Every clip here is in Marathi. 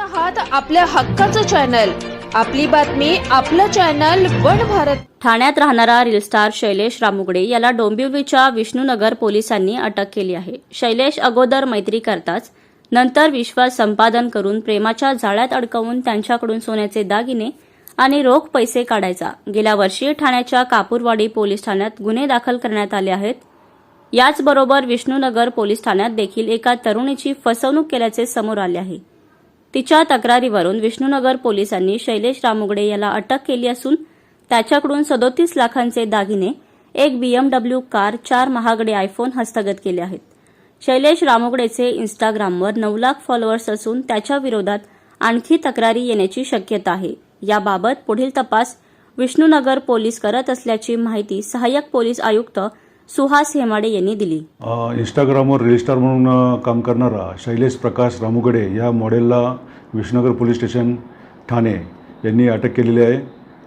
आहात आपल्या हक्काचं चॅनल. आपली बातमी आपलं चॅनल वन भारत. ठाण्यात राहणारा रिल स्टार शैलेश रामुगडे याला डोंबिवलीच्या विष्णूनगर पोलिसांनी अटक केली आहे. शैलेश अगोदर मैत्री करताच नंतर विश्वास संपादन करून प्रेमाच्या जाळ्यात अडकवून त्यांच्याकडून सोन्याचे दागिने आणि रोख पैसे काढायचा. गेल्या वर्षी ठाण्याच्या कापूरवाडी पोलीस ठाण्यात गुन्हे दाखल करण्यात आले आहेत. याचबरोबर विष्णूनगर पोलीस ठाण्यात देखील एका तरुणीची फसवणूक केल्याचे समोर आले आहे. तिच्या तक्रारीवरून विष्णुनगर पोलिसांनी शैलेश रामुगडे याला अटक केली असून त्याच्याकडून सदोतीस लाखांचे दागिने एक बीएमडब्ल्यू कार चार महागडे आयफोन हस्तगत केले आहेत. शैलेश रामुगडेचे इन्स्टाग्रामवर नऊ लाख फॉलोअर्स असून त्याच्या विरोधात आणखी तक्रारी येण्याची शक्यता आहे. याबाबत पुढील तपास विष्णुनगर पोलीस करत असल्याची माहिती सहाय्यक पोलीस आयुक्त सुहास हेमाडे यांनी दिली. इंस्टाग्रामवर रिलिस्टार म्हणून काम करणारा शैलेश प्रकाश रामुगडे या मॉडेलला विष्णुनगर पोलीस स्टेशन ठाणे यांनी अटक केलेली आहे.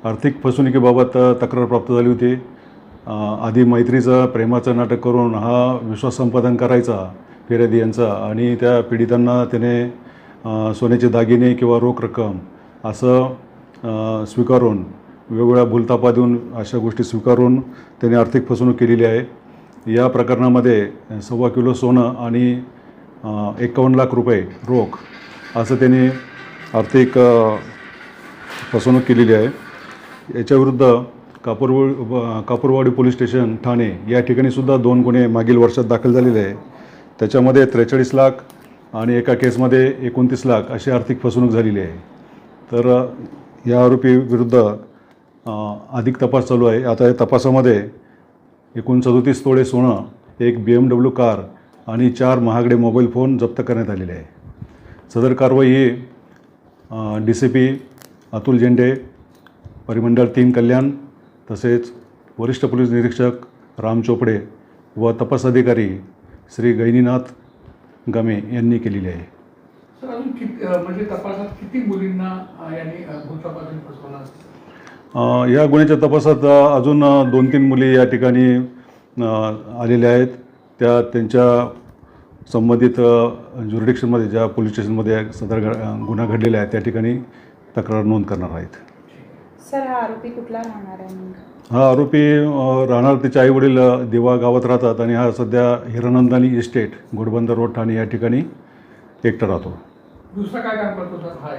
आर्थिक फसवणुकीबाबत तक्रार प्राप्त झाली होती. आधी मैत्रीचं प्रेमाचं नाटक करून हा विश्वास संपादन करायचा फिर्यादी यांचा आणि त्या पीडितांना त्याने सोन्याचे दागिने किंवा रोख रक्कम असं स्वीकारून वेगवेगळ्या भूलतापा देऊन अशा गोष्टी स्वीकारून त्याने आर्थिक फसवणूक केलेली आहे. या प्रकरणामध्ये सव्वा किलो सोनं आणि एकावन्न लाख रुपये रोख असं त्यांनी आर्थिक फसवणूक केलेली आहे. याच्याविरुद्ध कापूरवा कापूरवाडी पोलीस स्टेशन ठाणे या ठिकाणीसुद्धा दोन गुन्हे मागील वर्षात दाखल झालेले आहे. त्याच्यामध्ये त्रेचाळीस लाख आणि एका केसमध्ये एकोणतीस लाख अशी आर्थिक फसवणूक झालेली आहे. तर या आरोपी विरुद्ध अधिक तपास चालू आहे. आता या तपासामध्ये एकूण सदोतीस तोळे सोनं एक बी एम डब्ल्यू कार आणि चार महागडे मोबाईल फोन जप्त करण्यात आलेले आहे. सदर कारवाई ही D C P Atul Zende परिमंडळ तीन कल्याण तसेच वरिष्ठ पोलीस निरीक्षक राम चोपडे व तपास अधिकारी श्री गैनीनाथ गमे यांनी केलेली आहे. म्हणजे तपासात किती मुलींना यांनी या गुन्ह्याच्या तपासात अजून दोन तीन मुली या ठिकाणी आलेल्या आहेत. त्या त्यांच्या संबंधित ज्युरिडिक्शनमध्ये ज्या पोलीस स्टेशनमध्ये सदर गुन्हा घडलेला आहे त्या ठिकाणी तक्रार नोंद करणार आहेत. सर हा आरोपी कुठला राहणार आहे हा आरोपी राहणार त्याचे आईवडील अ, दिवा गावात राहतात आणि हा सध्या हिरानंदानी इस्टेट घोडबंदर रोड ठाणे या ठिकाणी एकटा राहतो. दुसरं काय काम करतो सर हा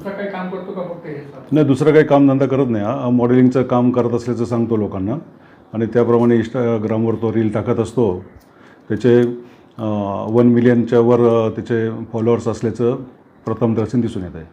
काही काम करतो का फक्त नाही दुसरं काही काम धंदा करत नाही हा. मॉडेलिंगचं काम करत असल्याचं सांगतो लोकांना. आणि त्याप्रमाणे इंस्टाग्रामवर तो रील टाकत असतो. त्याचे वन मिलियनच्या वर त्याचे फॉलोअर्स असल्याचं प्रथम दर्शन दिसून येत आहे.